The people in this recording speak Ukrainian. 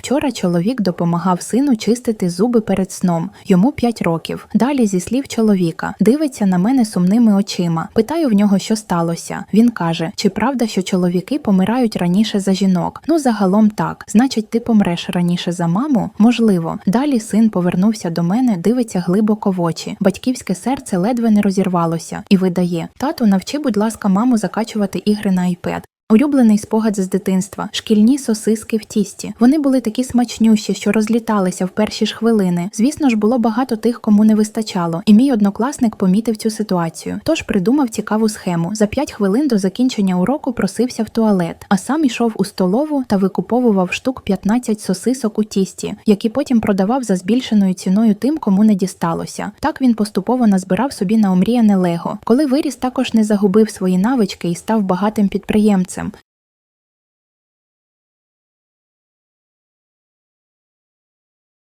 Вчора чоловік допомагав сину чистити зуби перед сном. Йому 5 років. Далі, зі слів чоловіка, дивиться на мене сумними очима. Питаю в нього, що сталося. Він каже: чи правда, що чоловіки помирають раніше за жінок? Ну, загалом так. Значить, ти помреш раніше за маму? Можливо. Далі син повернувся до мене, дивиться глибоко в очі. Батьківське серце ледве не розірвалося і видає: Тату, навчи, будь ласка, маму закачувати ігри на iPad. Улюблений спогад з дитинства шкільні сосиски в тісті. Вони були такі смачнющі, що розліталися в перші ж хвилини. Звісно ж, було багато тих, кому не вистачало, і мій однокласник помітив цю ситуацію. Тож придумав цікаву схему. За 5 хвилин до закінчення уроку просився в туалет, а сам ішов у столову та викуповував штук 15 сосисок у тісті, які потім продавав за збільшеною ціною тим, кому не дісталося. Так він поступово назбирав собі на омріяне лего. Коли виріс, також не загубив свої навички і став багатим підприємцем.